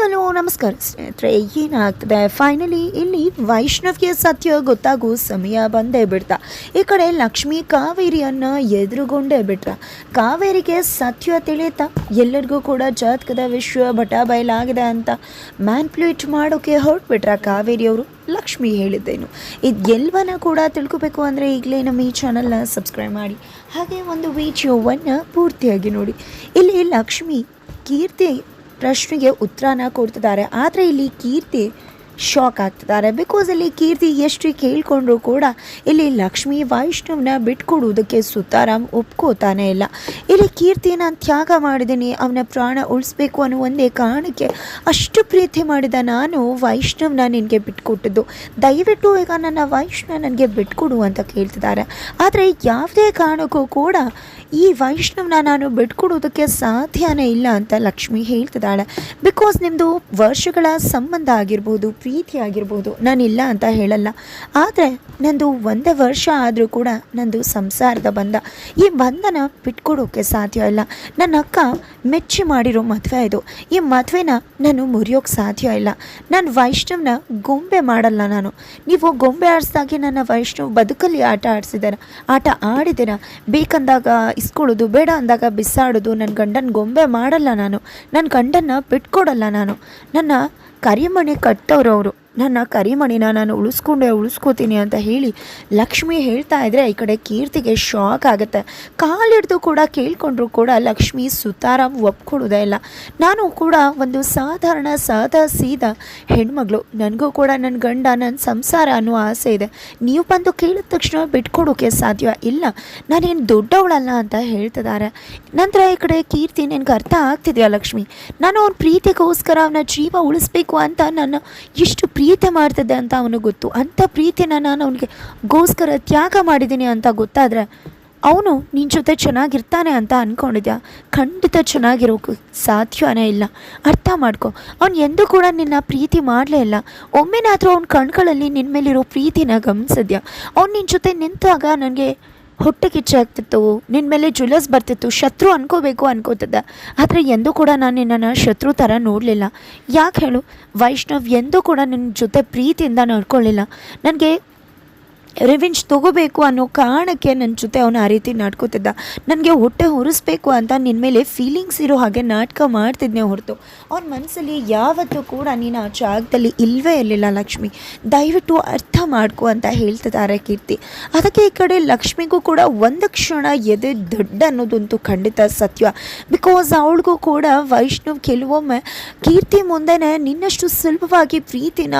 Hello, ನಮಸ್ಕಾರ ಸ್ನೇಹಿತರೆ, ಏನಾಗ್ತದೆ? ಫೈನಲಿ ಇಲ್ಲಿ ವೈಷ್ಣವ್ಗೆ ಸತ್ಯ ಗೊತ್ತಾಗೋ ಸಮಯ ಬಂದೇ ಬಿಡ್ತಾ. ಈ ಕಡೆ ಲಕ್ಷ್ಮಿ ಕಾವೇರಿಯನ್ನ ಎದುರುಗೊಂಡೇ ಬಿಟ್ರ. ಕಾವೇರಿಗೆ ಸತ್ಯ ತಿಳಿಯುತ್ತಾ ಎಲ್ಲರಿಗೂ ಕೂಡ ಜಾತಕದ ವಿಶ್ವ ಬಟ ಬಯಲಾಗಿದೆ ಅಂತ ಮ್ಯಾನ್ಪ್ಲೇಟ್ ಮಾಡೋಕೆ ಹೊರಟ್ಬಿಟ್ರ ಕಾವೇರಿಯವರು ಲಕ್ಷ್ಮಿ ಹೇಳಿದ್ದೇನು. ಇದು ಕೂಡ ತಿಳ್ಕೊಬೇಕು ಅಂದರೆ ಈಗಲೇ ನಮ್ಮ ಈ ಚಾನಲ್ನ ಸಬ್ಸ್ಕ್ರೈಬ್ ಮಾಡಿ. ಹಾಗೆ ಒಂದು ವಿಡಿಯೋವನ್ನು ಪೂರ್ತಿಯಾಗಿ ನೋಡಿ. ಇಲ್ಲಿ ಲಕ್ಷ್ಮಿ ಕೀರ್ತಿ ಪ್ರಶ್ನೆಗೆ ಉತ್ತರನ ಕೊಡ್ತಿದ್ದಾರೆ. ಆದರೆ ಇಲ್ಲಿ ಕೀರ್ತಿ ಶಾಕ್ ಆಗ್ತಿದ್ದಾರೆ. ಬಿಕಾಸ್ ಇಲ್ಲಿ ಕೀರ್ತಿ ಎಷ್ಟು ಕೇಳಿಕೊಂಡ್ರು ಕೂಡ ಇಲ್ಲಿ ಲಕ್ಷ್ಮಿ ವೈಷ್ಣವನ ಬಿಟ್ಕೊಡುವುದಕ್ಕೆ ಸುತಾರಾಮ್ ಒಪ್ಕೋತಾನೆ ಇಲ್ಲ. ಇಲ್ಲಿ ಕೀರ್ತಿ ನಾನು ತ್ಯಾಗ ಮಾಡಿದ್ದೀನಿ, ಅವನ ಪ್ರಾಣ ಉಳಿಸ್ಬೇಕು ಅನ್ನೋ ಒಂದೇ ಕಾರಣಕ್ಕೆ ಅಷ್ಟು ಪ್ರೀತಿ ಮಾಡಿದ ನಾನು ವೈಷ್ಣವನ ನಿನಗೆ ಬಿಟ್ಕೊಟ್ಟಿದ್ದು. ದಯವಿಟ್ಟು ಈಗ ನನ್ನ ವೈಷ್ಣವ ನನಗೆ ಬಿಟ್ಕೊಡು ಅಂತ ಕೇಳ್ತಿದ್ದಾರೆ. ಆದರೆ ಯಾವುದೇ ಕಾರಣಕ್ಕೂ ಕೂಡ ಈ ವೈಷ್ಣವನ ನಾನು ಬಿಟ್ಕೊಡೋದಕ್ಕೆ ಸಾಧ್ಯನೇ ಇಲ್ಲ ಅಂತ ಲಕ್ಷ್ಮಿ ಹೇಳ್ತಿದ್ದಾಳೆ. ಬಿಕಾಸ್ ನಿಮ್ಮದು ವರ್ಷಗಳ ಸಂಬಂಧ ಆಗಿರ್ಬೋದು, ಪ್ರೀತಿ ಆಗಿರ್ಬೋದು, ನಾನಿಲ್ಲ ಅಂತ ಹೇಳಲ್ಲ. ಆದರೆ ನಂದು ಒಂದೇ ವರ್ಷ ಆದರೂ ಕೂಡ ನಂದು ಸಂಸಾರದ ಬಂಧ. ಈ ಬಂಧನ ಬಿಟ್ಕೊಡೋಕ್ಕೆ ಸಾಧ್ಯ ಇಲ್ಲ. ನನ್ನ ಅಕ್ಕ ಮೆಚ್ಚಿ ಮಾಡಿರೋ ಮದುವೆ ಇದು. ಈ ಮದುವೆನ ನಾನು ಮುರಿಯೋಕ್ಕೆ ಸಾಧ್ಯ ಇಲ್ಲ. ನಾನು ವೈಷ್ಣವನ ಗೊಂಬೆ ಮಾಡಲ್ಲ ನಾನು. ನೀವು ಗೊಂಬೆ ಆಡಿಸ್ದಾಗೆ ನನ್ನ ವೈಷ್ಣವ್ ಬದುಕಲ್ಲಿ ಆಟ ಆಡಿಸಿದಾರ, ಆಟ ಆಡಿದ್ದೀರ? ಬೇಕಂದಾಗ ಇಸ್ಕೊಳ್ಳೋದು ಬೇಡ ಅಂದಾಗ ಬಿಸಾಡೋದು ನನ್ನ ಗಂಡನ ಗೊಂಬೆ ಮಾಡಲ್ಲ ನಾನು. ನನ್ನ ಗಂಡನ್ನ ಬಿಟ್ಕೊಡಲ್ಲ ನಾನು. ನನ್ನ ಕರಿಮಣೆ ಕರಿಮಣಿ ಕಟ್ಟೋರವರು ನನ್ನ ಕರಿಮಣಿನ ನಾನು ಉಳಿಸ್ಕೊಂಡೆ, ಉಳಿಸ್ಕೋತೀನಿ ಅಂತ ಹೇಳಿ ಲಕ್ಷ್ಮಿ ಹೇಳ್ತಾ ಇದ್ರೆ ಈ ಕಡೆ ಕೀರ್ತಿಗೆ ಶಾಕ್ ಆಗುತ್ತೆ. ಕಾಲಿಡ್ದು ಕೂಡ ಕೇಳ್ಕೊಂಡ್ರು ಕೂಡ ಲಕ್ಷ್ಮಿ ಸುತಾರಾಮ್ ಒಪ್ಕೊಳ್ಳೋದೇ ಇಲ್ಲ. ನಾನು ಕೂಡ ಒಂದು ಸಾಧಾರಣ, ಸಾದಾ, ಸೀದಾ ಹೆಣ್ಮಗಳು. ನನಗೂ ಕೂಡ ನನ್ನ ಗಂಡ ನನ್ನ ಸಂಸಾರ ಅನ್ನೋ ಆಸೆ ಇದೆ. ನೀವು ಬಂದು ಕೇಳಿದ ತಕ್ಷಣ ಬಿಟ್ಕೊಡೋಕೆ ಸಾಧ್ಯ ಇಲ್ಲ. ನಾನೇನು ದೊಡ್ಡವಳಲ್ಲ ಅಂತ ಹೇಳ್ತಿದ್ದಾರೆ. ನಂತರ ಈ ಕಡೆ ಕೀರ್ತಿ, ನಿನಗೆ ಅರ್ಥ ಆಗ್ತಿದೆಯಾ ಲಕ್ಷ್ಮಿ? ನಾನು ಅವ್ನ ಪ್ರೀತಿಗೋಸ್ಕರ ಅವನ ಜೀವ ಉಳಿಸ್ಬೇಕು ಅಂತ ನನ್ನ ಎಷ್ಟು ಪ್ರೀತಿ ಮಾಡ್ತಿದ್ದೆ ಅಂತ ಅವನಿಗೆ ಗೊತ್ತು. ಅಂಥ ಪ್ರೀತಿನ ನಾನು ಅವನಿಗೆ ಗೋಸ್ಕರ ತ್ಯಾಗ ಮಾಡಿದ್ದೀನಿ ಅಂತ ಗೊತ್ತಾದರೆ ಅವನು ನಿನ್ನ ಜೊತೆ ಚೆನ್ನಾಗಿರ್ತಾನೆ ಅಂತ ಅಂದ್ಕೊಂಡಿದ್ಯಾ ಖಂಡಿತ ಚೆನ್ನಾಗಿರೋಕೆ ಸಾಧ್ಯವೇ ಇಲ್ಲ. ಅರ್ಥ ಮಾಡ್ಕೊ. ಅವ್ನು ಎಂದೂ ಕೂಡ ನಿನ್ನ ಪ್ರೀತಿ ಮಾಡಲೇ ಇಲ್ಲ. ಒಮ್ಮೆನಾದರೂ ಅವ್ನ ಕಣ್ಗಳಲ್ಲಿ ನಿನ್ನ ಮೇಲಿರೋ ಪ್ರೀತಿನ ಗಮನಿಸಿದ್ಯಾ? ಅವ್ನು ನಿನ್ನ ಜೊತೆ ನಿಂತಾಗ ನನಗೆ ಹೊಟ್ಟೆ ಕಿಚ್ಚಾಗ್ತಿತ್ತು ನಿನ್ನ ಮೇಲೆ ಜುಲಸ್ ಬರ್ತಿತ್ತು, ಶತ್ರು ಅನ್ಕೋಬೇಕು ಅನ್ಕೋತದ. ಆದರೆ ಎಂದೂ ಕೂಡ ನಾನು ನಿನ್ನನ್ನು ಶತ್ರು ಥರ ನೋಡಲಿಲ್ಲ. ಯಾಕೆ ಹೇಳು? ವೈಷ್ಣವ್ ಎಂದೂ ಕೂಡ ನಿನ್ನ ಜೊತೆ ಪ್ರೀತಿಯಿಂದ ನೋಡ್ಕೊಳ್ಳಿಲ್ಲ ನನಗೆ ರಿವೆಂಜ್ ತೊಗೋಬೇಕು ಅನ್ನೋ ಕಾರಣಕ್ಕೆ ನನ್ನ ಜೊತೆ ಅವನು ಆ ರೀತಿ ನಾಟ್ಕೋತಿದ್ದ. ನನಗೆ ಹೊಟ್ಟೆ ಹೊರಿಸ್ಬೇಕು ಅಂತ ನಿನ್ನ ಮೇಲೆ ಫೀಲಿಂಗ್ಸ್ ಇರೋ ಹಾಗೆ ನಾಟಕ ಮಾಡ್ತಿದ್ದೆ ಹೊರತು. ಅವನ ಮನಸ್ಸಲ್ಲಿ ಯಾವತ್ತೂ ಕೂಡ ನೀನು ಆ ಜಾಗದಲ್ಲಿ ಇಲ್ಲವೇ ಇರಲಿಲ್ಲ ಲಕ್ಷ್ಮಿ. ದಯವಿಟ್ಟು ಅರ್ಥ ಮಾಡ್ಕೋ ಅಂತ ಹೇಳ್ತಿದ್ದಾರೆ ಕೀರ್ತಿ. ಅದಕ್ಕೆ ಈ ಕಡೆ ಲಕ್ಷ್ಮಿಗೂ ಕೂಡ ಒಂದು ಕ್ಷಣ ಎದೆ ದೊಡ್ಡ ಅನ್ನೋದಂತೂ ಖಂಡಿತ ಸತ್ಯ. ಬಿಕಾಸ್ ಅವಳಿಗೂ ಕೂಡ ವೈಷ್ಣವ್ ಕೆಲವೊಮ್ಮೆ ಕೀರ್ತಿ ಮುಂದೆನೇ ನಿನ್ನಷ್ಟು ಸುಲಭವಾಗಿ ಪ್ರೀತಿನ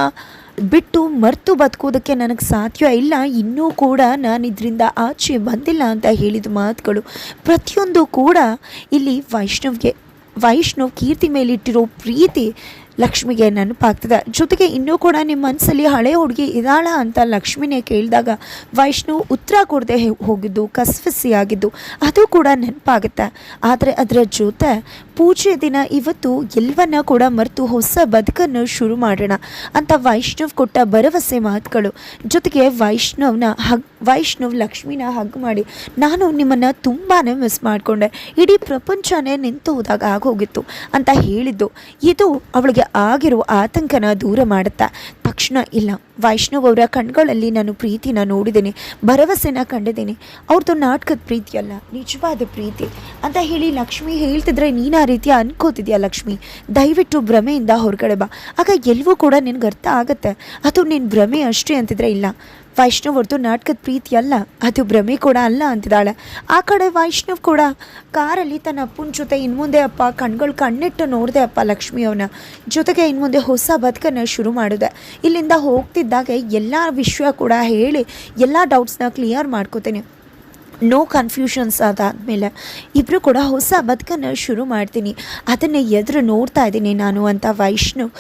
ಬಿಟ್ಟು ಮರ್ತು ಬದುಕೋದಕ್ಕೆ ನನಗೆ ಸಾಧ್ಯ ಇಲ್ಲ. ಇನ್ನೂ ಕೂಡ ನಾನು ಇದರಿಂದ ಆಚೆ ಬಂದಿಲ್ಲ ಅಂತ ಹೇಳಿದ ಮಾತುಗಳು ಪ್ರತಿಯೊಂದು ಕೂಡ ಇಲ್ಲಿ ವೈಷ್ಣವ್ಗೆ ವೈಷ್ಣವ್ ಕೀರ್ತಿ ಮೇಲಿಟ್ಟಿರೋ ಪ್ರೀತಿ ಲಕ್ಷ್ಮಿಗೆ ನೆನಪಾಗ್ತದೆ. ಜೊತೆಗೆ ಇನ್ನೂ ಕೂಡ ನಿಮ್ಮ ಮನಸ್ಸಲ್ಲಿ ಹಳೆ ಹುಡುಗಿ ಇದಾಳ ಅಂತ ಲಕ್ಷ್ಮಿನೇ ಕೇಳಿದಾಗ ವೈಷ್ಣು ಉತ್ತರ ಕೊಡದೆ ಹೋಗಿದ್ದು ಕಸಫಸಿಯಾಗಿದ್ದು ಅದು ಕೂಡ ನೆನಪಾಗುತ್ತೆ. ಆದರೆ ಅದರ ಜೊತೆ ಪೂಜೆ ದಿನ ಇವತ್ತು ಎಲ್ಲವನ್ನ ಕೂಡ ಮರೆತು ಹೊಸ ಬದುಕನ್ನು ಶುರು ಮಾಡೋಣ ಅಂತ ವೈಷ್ಣವ್ ಕೊಟ್ಟ ಭರವಸೆ ಮಾತುಗಳು. ಜೊತೆಗೆ ವೈಷ್ಣವ್ನ ಹಗ್ ವೈಷ್ಣವ್ ಲಕ್ಷ್ಮಿನ ಹಗ್ ಮಾಡಿ, ನಾನು ನಿಮ್ಮನ್ನು ತುಂಬಾ ಮಿಸ್ ಮಾಡಿಕೊಂಡೆ. ಇಡೀ ಪ್ರಪಂಚನೇ ನಿಂತು ಹೋದಾಗ ಆಗೋಗಿತ್ತು ಅಂತ ಹೇಳಿದ್ದು. ಇದು ಅವಳಿಗೆ ಆಗಿರೋ ಆತಂಕನ ದೂರ ಮಾಡುತ್ತಾ ತಕ್ಷಣ, ಇಲ್ಲ, ವೈಷ್ಣವ್ ಅವರ ಕಣ್ಗಳಲ್ಲಿ ನಾನು ಪ್ರೀತಿನ ನೋಡಿದ್ದೇನೆ, ಭರವಸೆನ ಕಂಡಿದ್ದೇನೆ. ಅವ್ರದ್ದು ನಾಟಕದ ಪ್ರೀತಿ ಅಲ್ಲ, ನಿಜವಾದ ಪ್ರೀತಿ. ಅಂತ ಹೇಳಿ ಲಕ್ಷ್ಮಿ ಹೇಳ್ತಿದ್ರೆ ನೀನು ಆ ರೀತಿ ಅನ್ಕೋತಿದ್ಯಾ ಲಕ್ಷ್ಮಿ? ದಯವಿಟ್ಟು ಭ್ರಮೆಯಿಂದ ಹೊರಗಡೆ ಬಾ. ಆಗ ಎಲ್ಲವೂ ಕೂಡ ನಿನಗೆ ಅರ್ಥ ಆಗುತ್ತೆ. ಅದು ನಿನ್ನ ಭ್ರಮೆ ಅಷ್ಟೇ ಅಂತಿದ್ರೆ ಇಲ್ಲ. ವೈಷ್ಣವ್ ಅವ್ರದ್ದು ನಾಟಕದ ಪ್ರೀತಿ ಅಲ್ಲ, ಅದು ಭ್ರಮೆ ಕೂಡ ಅಲ್ಲ ಅಂತಿದ್ದಾಳೆ. ಆ ಕಡೆ ವೈಷ್ಣವ್ ಕೂಡ ಕಾರಲ್ಲಿ ತನ್ನ ಅಪ್ಪನ ಜೊತೆ ಇನ್ಮುಂದೆ ಅಪ್ಪ, ಕಣ್ಗಳು ಕಣ್ಣಿಟ್ಟು ನೋಡಿದೆ ಅಪ್ಪ ಲಕ್ಷ್ಮಿ ಅವನ. ಜೊತೆಗೆ ಇನ್ಮುಂದೆ ಹೊಸ ಬದುಕನ್ನು ಶುರು ಮಾಡಿದೆ. ಇಲ್ಲಿಂದ ಹೋಗ್ತಿದ್ದಾಗ ಎಲ್ಲ ವಿಷಯ ಕೂಡ ಹೇಳಿ ಎಲ್ಲ ಡೌಟ್ಸ್ನ ಕ್ಲಿಯರ್ ಮಾಡ್ಕೋತೀನಿ. ನೋ ಕನ್ಫ್ಯೂಷನ್ಸ್ ಅದಾದಮೇಲೆ ಇಬ್ಬರು ಕೂಡ ಹೊಸ ಬದುಕನ್ನು ಶುರು ಮಾಡ್ತೀನಿ. ಅದನ್ನು ಎದುರು ನೋಡ್ತಾ ಇದ್ದೀನಿ ನಾನು ಅಂತ ವೈಷ್ಣವ್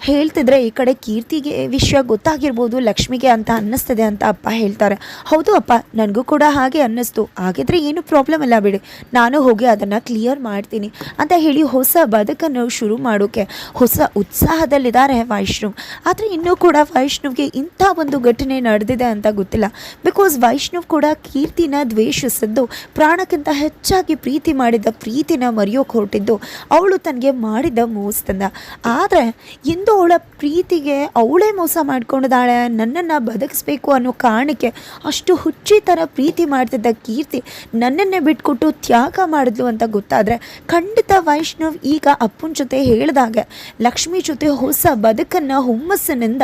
ಹೇಳ್ತಿದ್ರೆ ಈ ಕಡೆ ಕೀರ್ತಿಗೆ ವಿಷಯ ಗೊತ್ತಾಗಿರ್ಬೋದು, ಲಕ್ಷ್ಮಿಗೆ ಅಂತ ಅನ್ನಿಸ್ತದೆ ಅಂತ ಅಪ್ಪ ಹೇಳ್ತಾರೆ. ಹೌದು ಅಪ್ಪ, ನನಗೂ ಕೂಡ ಹಾಗೆ ಅನ್ನಿಸ್ತು. ಹಾಗಿದ್ರೆ ಏನು ಪ್ರಾಬ್ಲಮ್ ಇಲ್ಲ ಬಿಡಿ. ನಾನು ಹೋಗಿ ಅದನ್ನು ಕ್ಲಿಯರ್ ಮಾಡ್ತೀನಿ ಅಂತ ಹೇಳಿ ಹೊಸ ಬದುಕನ್ನು ಶುರು ಮಾಡೋಕ್ಕೆ ಹೊಸ ಉತ್ಸಾಹದಲ್ಲಿದ್ದಾರೆ ವೈಷ್ಣವ್. ಆದರೆ ಇನ್ನೂ ಕೂಡ ವೈಷ್ಣವ್ಗೆ ಇಂಥ ಒಂದು ಘಟನೆ ನಡೆದಿದೆ ಅಂತ ಗೊತ್ತಿಲ್ಲ. ಬಿಕಾಸ್ ವೈಷ್ಣವ್ ಕೂಡ ಕೀರ್ತಿನ ದ್ವೇಷಿಸಿದ್ದು, ಪ್ರಾಣಕ್ಕಿಂತ ಹೆಚ್ಚಾಗಿ ಪ್ರೀತಿ ಮಾಡಿದ ಪ್ರೀತಿನ ಮರೆಯೋಕೆ ಹೊರಟಿದ್ದು, ಅವಳು ತನಗೆ ಮಾಡಿದ ಮೋಸದಿಂದ. ಆದರೆ, ಇಂದು ಅವಳ ಪ್ರೀತಿಗೆ ಅವಳೇ ಮೋಸ ಮಾಡ್ಕೊಂಡಿದ್ದಾಳೆ, ನನ್ನನ್ನು ಬದುಕಿಸ್ಬೇಕು ಅನ್ನೋ ಕಾರಣಕ್ಕೆ ಅಷ್ಟು ಹುಚ್ಚಿ ಥರ ಪ್ರೀತಿ ಮಾಡ್ತಿದ್ದ ಕೀರ್ತಿ ನನ್ನನ್ನೇ ಬಿಟ್ಕೊಟ್ಟು ತ್ಯಾಗ ಮಾಡಿದ್ಲು ಅಂತ ಗೊತ್ತಾದರೆ ಖಂಡಿತ ವೈಷ್ಣವ್ ಈಗ ಅಪ್ಪನ ಜೊತೆ ಹೇಳಿದಾಗ ಲಕ್ಷ್ಮಿ ಜೊತೆ ಹೊಸ ಬದುಕನ್ನು ಹುಮ್ಮಸ್ಸಿನಿಂದ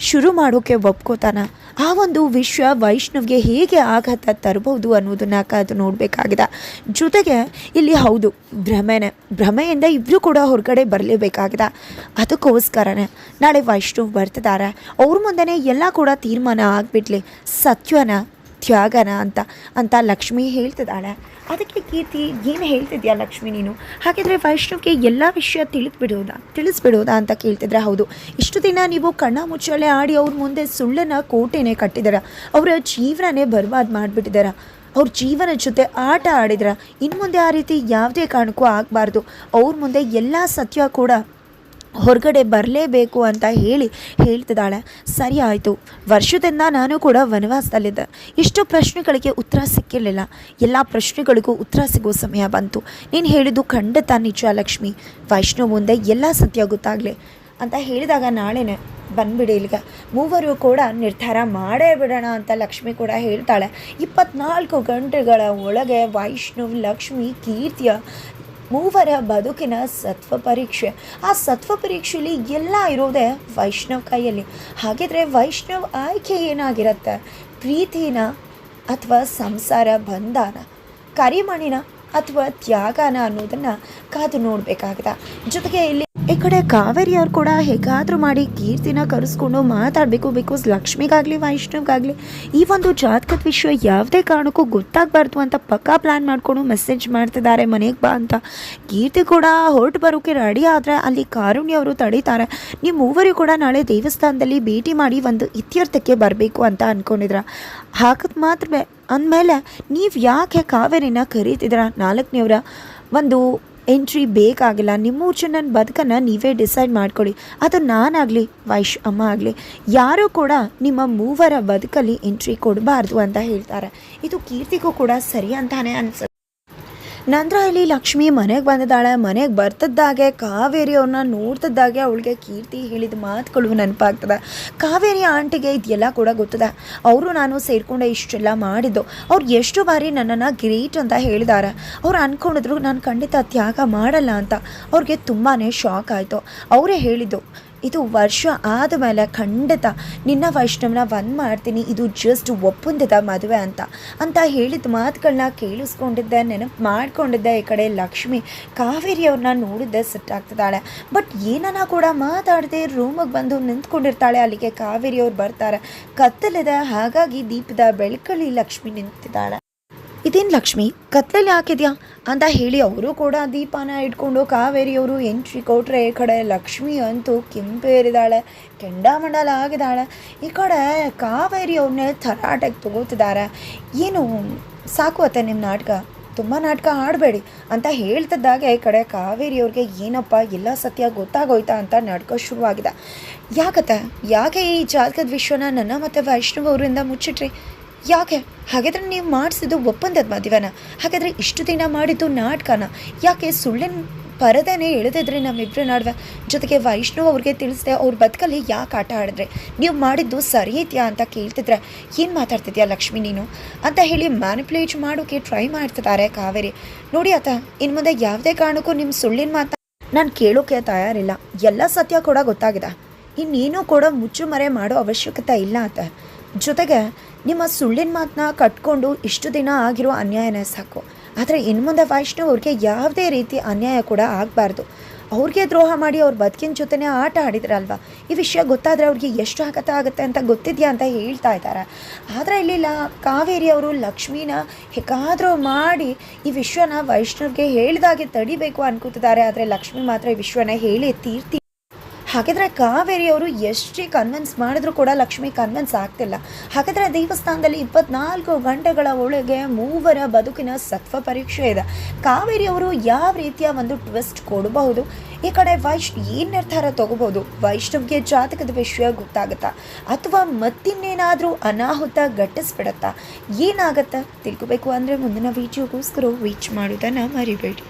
ಶುರು ಮಾಡೋಕ್ಕೆ ಒಪ್ಕೋತಾನ. ಆ ಒಂದು ವಿಷಯ ವೈಷ್ಣವ್ಗೆ ಹೇಗೆ ಆಘಾತ ತರಬಹುದು ಅನ್ನೋದನ್ನ ಕಾದು ನೋಡಬೇಕಾಗಿದೆ. ಜೊತೆಗೆ ಇಲ್ಲಿ ಹೌದು, ಭ್ರಮೆನೆ. ಭ್ರಮೆಯಿಂದ ಇಬ್ಬರು ಕೂಡ ಹೊರಗಡೆ ಬರಲೇಬೇಕಾಗಿದೆ. ಅದಕ್ಕೋಸ್ಕರನೇ ನಾಳೆ ವೈಷ್ಣವ್ ಬರ್ತಿದ್ದಾರೆ. ಅವ್ರ ಮುಂದೆನೇ ಎಲ್ಲ ಕೂಡ ತೀರ್ಮಾನ ಆಗಿಬಿಡ್ಲಿ. ಸತ್ಯನ ತ್ಯಾಗನ ಅಂತ ಅಂತ ಲಕ್ಷ್ಮಿ ಹೇಳ್ತಿದ್ದಾಳೆ. ಅದಕ್ಕೆ ಕೀರ್ತಿ, ಏನು ಹೇಳ್ತಿದ್ಯಾ ಲಕ್ಷ್ಮಿ ನೀನು? ಹಾಗಿದ್ರೆ ವೈಷ್ಣವ್ಗೆ ಎಲ್ಲ ವಿಷಯ ತಿಳಿದ್ಬಿಡೋದಾ? ತಿಳಿಸ್ಬಿಡೋದಾ ಅಂತ ಕೇಳ್ತಿದ್ರೆ ಹೌದು. ಇಷ್ಟು ದಿನ ನೀವು ಕಣ್ಣ ಮುಚ್ಚಾಲೆ ಆಡಿ ಅವ್ರ ಮುಂದೆ ಸುಳ್ಳನ ಕೋಟೆನೇ ಕಟ್ಟಿದಾರ. ಅವರ ಜೀವನನೇ ಬರ್ಬಾದ್ ಮಾಡಿಬಿಟ್ಟಿದಾರ. ಅವ್ರ ಜೀವನ ಜೊತೆ ಆಟ ಆಡಿದ್ರ. ಇನ್ನು ಮುಂದೆ ಆ ರೀತಿ ಯಾವುದೇ ಕಾರಣಕ್ಕೂ ಆಗಬಾರ್ದು. ಅವ್ರ ಮುಂದೆ ಎಲ್ಲ ಸತ್ಯ ಕೂಡ ಹೊರಗಡೆ ಬರಲೇಬೇಕು ಅಂತ ಹೇಳಿ ಹೇಳ್ತಿದ್ದಾಳೆ. ಸರಿ ಆಯಿತು. ವರ್ಷದಿಂದ ನಾನು ಕೂಡ ವನವಾಸದಲ್ಲಿದ್ದೆ. ಇಷ್ಟು ಪ್ರಶ್ನೆಗಳಿಗೆ ಉತ್ತರ ಸಿಕ್ಕಿರಲಿಲ್ಲ. ಎಲ್ಲ ಪ್ರಶ್ನೆಗಳಿಗೂ ಉತ್ತರ ಸಿಗೋ ಸಮಯ ಬಂತು. ನೀನು ಹೇಳಿದ್ದು ಖಂಡಿತ ನಿಜ ಲಕ್ಷ್ಮಿ. ವೈಷ್ಣವ್ ಮುಂದೆ ಎಲ್ಲ ಸತ್ಯ ಗೊತ್ತಾಗಲಿ ಅಂತ ಹೇಳಿದಾಗ ನಾಳೆನೇ ಬಂದ್ಬಿಡಿ ಇಲ್ಲಿಗೆ. ಮೂವರು ಕೂಡ ನಿರ್ಧಾರ ಮಾಡೇ ಬಿಡೋಣ ಅಂತ ಲಕ್ಷ್ಮಿ ಕೂಡ ಹೇಳ್ತಾಳೆ. ಇಪ್ಪತ್ನಾಲ್ಕು ಗಂಟೆಗಳ ಒಳಗೆ ವೈಷ್ಣವ್, ಲಕ್ಷ್ಮಿ, ಕೀರ್ತಿಯ ಮೂವರ ಬದುಕಿನ ಸತ್ವ ಪರೀಕ್ಷೆ. ಆ ಸತ್ವ ಪರೀಕ್ಷೆಯಲ್ಲಿ ಎಲ್ಲ ಇರೋದೇ ವೈಷ್ಣವ್ ಕೈಯಲ್ಲಿ. ಹಾಗಿದ್ರೆ ವೈಷ್ಣವ್ ಆಯ್ಕೆ ಏನಾಗಿರುತ್ತೆ? ಪ್ರೀತಿನ ಅಥವಾ ಸಂಸಾರ ಬಂಧನ? ಕರಿಮಣಿನ ಅಥವಾ ತ್ಯಾಗನ ಅನ್ನೋದನ್ನು ಕಾದು ನೋಡಬೇಕಾಗಿದೆ. ಜೊತೆಗೆ ಇಲ್ಲಿ ಈ ಕಡೆ ಕಾವೇರಿ ಅವ್ರು ಕೂಡ ಹೇಗಾದರೂ ಮಾಡಿ ಕೀರ್ತಿನ ಕರೆಸ್ಕೊಂಡು ಮಾತಾಡಬೇಕು ಬಿಕಾಸ್ ಲಕ್ಷ್ಮಿಗಾಗಲಿ, ವೈಷ್ಣವ್ಗಾಗಲಿ, ಈ ಒಂದು ಜಾತಕದ ವಿಷಯ ಯಾವುದೇ ಕಾರಣಕ್ಕೂ ಗೊತ್ತಾಗಬಾರ್ದು ಅಂತ ಪಕ್ಕಾ ಪ್ಲ್ಯಾನ್ ಮಾಡಿಕೊಂಡು ಮೆಸೇಜ್ ಮಾಡ್ತಿದ್ದಾರೆ, ಮನೆಗೆ ಬಾ ಅಂತ. ಕೀರ್ತಿ ಕೂಡ ಹೊರಟು ಬರೋಕ್ಕೆ ರೆಡಿ ಆದರೆ ಅಲ್ಲಿ ಕಾರುಣ್ಯ ಅವರು ತಡೀತಾರೆ. ನೀವು ಮೂವರು ಕೂಡ ನಾಳೆ ದೇವಸ್ಥಾನದಲ್ಲಿ ಭೇಟಿ ಮಾಡಿ ಒಂದು ಇತ್ಯರ್ಥಕ್ಕೆ ಬರಬೇಕು ಅಂತ ಅಂದ್ಕೊಂಡಿದ್ರ ಹಾಕದ್ ಮಾತ್ರ ಅಂದಮೇಲೆ ನೀವು ಯಾಕೆ ಕಾವೇರಿನ ಕರೀತಿದ್ರ ನಾಲ್ಕನೇವ್ರ? ಒಂದು ಎಂಟ್ರಿ ಬೇಕಾಗಿಲ್ಲ ನಿಮ್ಮ ಜನ ಬದುಕನ್ನು ನೀವೇ ಡಿಸೈಡ್ ಮಾಡ್ಕೊಳ್ಳಿ. ಅದು ನಾನಾಗಲಿ, ವೈಶ್ ಅಮ್ಮ ಆಗಲಿ, ಯಾರೂ ಕೂಡ ನಿಮ್ಮ ಮೂವರ ಬದುಕಲ್ಲಿ ಎಂಟ್ರಿ ಕೊಡಬಾರ್ದು ಅಂತ ಹೇಳ್ತಾರೆ. ಇದು ಕೀರ್ತಿಗೂ ಕೂಡ ಸರಿ ಅಂತಾನೆ ಅನ್ಸುತ್ತೆ. ನಂತರ ಇಲ್ಲಿ ಲಕ್ಷ್ಮಿ ಮನೆಗೆ ಬಂದಿದ್ದಾಳೆ. ಮನೆಗೆ ಬರ್ತಿದ್ದಾಗೆ, ಕಾವೇರಿ ಅವ್ರನ್ನ ನೋಡ್ತಿದ್ದಾಗೆ, ಅವಳಿಗೆ ಕೀರ್ತಿ ಹೇಳಿದ ಮಾತುಗಳು ನೆನಪಾಗ್ತದೆ. ಕಾವೇರಿ ಆಂಟಿಗೆ ಇದೆಲ್ಲ ಕೂಡ ಗೊತ್ತದೆ. ಅವರು ನಾನು ಸೇರಿಕೊಂಡೆ ಇಷ್ಟೆಲ್ಲ ಮಾಡಿದ್ದು. ಅವ್ರು ಎಷ್ಟು ಬಾರಿ ನನ್ನನ್ನು ಗ್ರೇಟ್ ಅಂತ ಹೇಳಿದ್ದಾರೆ. ಅವ್ರು ಅಂದ್ಕೊಂಡಿದ್ರು ನಾನು ಖಂಡಿತ ತ್ಯಾಗ ಮಾಡಲ್ಲ ಅಂತ. ಅವ್ರಿಗೆ ತುಂಬಾ ಶಾಕ್ ಆಯಿತು. ಅವರೇ ಹೇಳಿದ್ದು ಇದು ವರ್ಷ ಆದಮೇಲೆ ಖಂಡಿತ ನಿನ್ನ ವೈಷ್ಣವನ ಒಂದು ಮಾಡ್ತೀನಿ, ಇದು ಜಸ್ಟ್ ಒಪ್ಪಂದದ ಮದುವೆ ಅಂತ. ಅಂತ ಹೇಳಿದ ಮಾತುಗಳನ್ನ ಕೇಳಿಸ್ಕೊಂಡಿದ್ದೆ, ನೆನಪು ಮಾಡ್ಕೊಂಡಿದ್ದೆ ಈ ಕಡೆ ಲಕ್ಷ್ಮಿ. ಕಾವೇರಿ ಅವ್ರನ್ನ ನೋಡಿದ್ದೆ ಸೆಟ್ ಆಗ್ತಿದ್ದಾಳೆ. ಬಟ್ ಏನನ್ನ ಕೂಡ ಮಾತಾಡದೆ ರೂಮಿಗೆ ಬಂದು ನಿಂತ್ಕೊಂಡಿರ್ತಾಳೆ. ಅಲ್ಲಿಗೆ ಕಾವೇರಿ ಅವ್ರು ಬರ್ತಾರೆ. ಕತ್ತಲಿದೆ, ಹಾಗಾಗಿ ದೀಪದ ಬೆಳಕಲ್ಲಿ ಲಕ್ಷ್ಮಿ ನಿಂತಿದ್ದಾಳೆ. ಇದೇನು ಲಕ್ಷ್ಮಿ? ಕತ್ಲಲ್ಲಿ ಹಾಕಿದ್ಯಾ? ಅಂತ ಹೇಳಿ ಅವರು ಕೂಡ ದೀಪಾನ ಇಟ್ಕೊಂಡು ಕಾವೇರಿಯವರು ಎಂಟ್ರಿ ಕೊಟ್ರೆ ಈ ಕಡೆ ಲಕ್ಷ್ಮಿ ಅಂತೂ ಕೆಂಪೇರಿದಾಳೆ, ಕೆಂಡಾಮಂಡಲ ಆಗಿದ್ದಾಳೆ ಈ ಕಡೆ ಕಾವೇರಿ ಅವ್ರನ್ನೇ ತರಾಟೆಗೆ ತಗೋತಿದ್ದಾರೆ ಏನು, ಸಾಕು ಅತ್ತೆ ನಿಮ್ಮ ನಾಟಕ. ತುಂಬ ನಾಟಕ ಆಡಬೇಡಿ ಅಂತ ಹೇಳ್ತಿದ್ದಾಗ ಈ ಕಡೆ ಕಾವೇರಿ ಅವ್ರಿಗೆ ಏನಪ್ಪ, ಎಲ್ಲ ಸತ್ಯ ಗೊತ್ತಾಗೋಯ್ತಾ ಅಂತ ನಾಟಕ ಶುರುವಾಗಿದೆ. ಯಾಕತ್ತೆ? ಯಾಕೆ ಈ ಜಾತಕದ ವಿಶ್ವನ ನನ್ನ ಮತ್ತು ವೈಷ್ಣವ ಅವರಿಂದ ಮುಚ್ಚಿಟ್ರಿ? ಯಾಕೆ? ಹಾಗಾದ್ರೆ ನೀವು ಮಾಡಿಸಿದ್ದು ಒಪ್ಪಂದದ ಮದುವೆನ? ಹಾಗಾದರೆ ಇಷ್ಟು ದಿನ ಮಾಡಿದ್ದು ನಾಟಕನ? ಯಾಕೆ ಸುಳ್ಳಿನ ಪರದೆನೇ ಎಳೆದಿದ್ರೆ ನಮ್ಮಿಬ್ಬರ ನಡುವೆ? ಜೊತೆಗೆ ವೈಷ್ಣವ್ ಅವ್ರಿಗೆ ತಿಳಿಸ್ದೆ ಅವ್ರ ಬದುಕಲ್ಲಿ ಯಾಕೆ ಆಟ ಆಡಿದ್ರೆ? ನೀವು ಮಾಡಿದ್ದು ಸರಿ ಇದೆಯಾ ಅಂತ ಕೇಳ್ತಿದ್ರೆ ಏನು ಮಾತಾಡ್ತಿದ್ಯಾ ಲಕ್ಷ್ಮಿ ನೀನು? ಅಂತ ಹೇಳಿ ಮ್ಯಾನಿಪ್ಯುಲೇಟ್ ಮಾಡೋಕ್ಕೆ ಟ್ರೈ ಮಾಡ್ತಿದ್ದಾರೆ ಕಾವೇರಿ. ನೋಡಿ ಆತ ಇನ್ನು ಮುಂದೆ ಯಾವುದೇ ಕಾರಣಕ್ಕೂ ನಿಮ್ಮ ಸುಳ್ಳಿನ ಮಾತಾ ನಾನು ಕೇಳೋಕೆ ತಯಾರಿಲ್ಲ. ಎಲ್ಲ ಸತ್ಯ ಕೂಡ ಗೊತ್ತಾಗಿದೆ. ಇನ್ನೇನು ಕೂಡ ಮುಚ್ಚುಮರೆ ಮಾಡೋ ಅವಶ್ಯಕತೆ ಇಲ್ಲ ಅಂತ ಜೊತೆಗೆ ನಿಮ್ಮ ಸುಳ್ಳಿನ ಮಾತನ್ನ ಕಟ್ಕೊಂಡು ಇಷ್ಟು ದಿನ ಆಗಿರೋ ಅನ್ಯಾಯನೇ ಸಾಕು. ಆದರೆ ಇನ್ನು ಮುಂದೆ ವೈಷ್ಣವ್ ಅವ್ರಿಗೆ ಯಾವುದೇ ರೀತಿ ಅನ್ಯಾಯ ಕೂಡ ಆಗಬಾರ್ದು. ಅವ್ರಿಗೆ ದ್ರೋಹ ಮಾಡಿ ಅವ್ರ ಬದುಕಿನ ಜೊತೆನೇ ಆಟ ಆಡಿದ್ರಲ್ವ? ಈ ವಿಷಯ ಗೊತ್ತಾದರೆ ಅವ್ರಿಗೆ ಎಷ್ಟು ಆಘಾತ ಆಗುತ್ತೆ ಅಂತ ಗೊತ್ತಿದೆಯಾ ಅಂತ ಹೇಳ್ತಾ ಇದ್ದಾರೆ. ಆದರೆ ಇಲ್ಲಿಲ್ಲ, ಕಾವೇರಿ ಅವರು ಲಕ್ಷ್ಮೀನ ಹೇಗಾದರೂ ಮಾಡಿ ಈ ವಿಶ್ವನ ವೈಷ್ಣವ್ಗೆ ಹೇಳಿದಾಗೆ ತಡಿಬೇಕು ಅನ್ಕೋತಿದ್ದಾರೆ. ಆದರೆ ಲಕ್ಷ್ಮಿ ಮಾತ್ರ ಈ ವಿಶ್ವನ ಹೇಳಿ ತೀರ್ತಿ ಹಾಗಿದ್ರೆ ಕಾವೇರಿ ಅವರು ಎಷ್ಟೇ ಕನ್ವಿನ್ಸ್ ಮಾಡಿದ್ರು ಕೂಡ ಲಕ್ಷ್ಮಿ ಕನ್ವಿನ್ಸ್ ಆಗ್ತಿಲ್ಲ. ಹಾಗಾದರೆ ದೇವಸ್ಥಾನದಲ್ಲಿ ಇಪ್ಪತ್ನಾಲ್ಕು ಗಂಟೆಗಳ ಒಳಗೆ ಮೂವರ ಬದುಕಿನ ಸತ್ವ ಪರೀಕ್ಷೆ ಇದೆ. ಕಾವೇರಿ ಅವರು ಯಾವ ರೀತಿಯ ಒಂದು ಟ್ವಿಸ್ಟ್ ಕೊಡಬಹುದು? ಈ ಕಡೆ ವೈಶ್ ಏನು ನಿರ್ಧಾರ ತಗೋಬಹುದು? ವೈಷ್ಣವ್ಗೆ ಜಾತಕದ ವಿಷಯ ಗೊತ್ತಾಗುತ್ತಾ? ಅಥವಾ ಮತ್ತಿನ್ನೇನಾದರೂ ಅನಾಹುತ ಘಟಿಸ್ಬಿಡತ್ತಾ? ಏನಾಗತ್ತಾ? ತಿಳ್ಕೋಬೇಕು ಅಂದರೆ ಮುಂದಿನ ವೀಡಿಯೋಗೋಸ್ಕರ ವೀಚ್ ಮಾಡೋದನ್ನು ಮರಿಬೇಡಿ.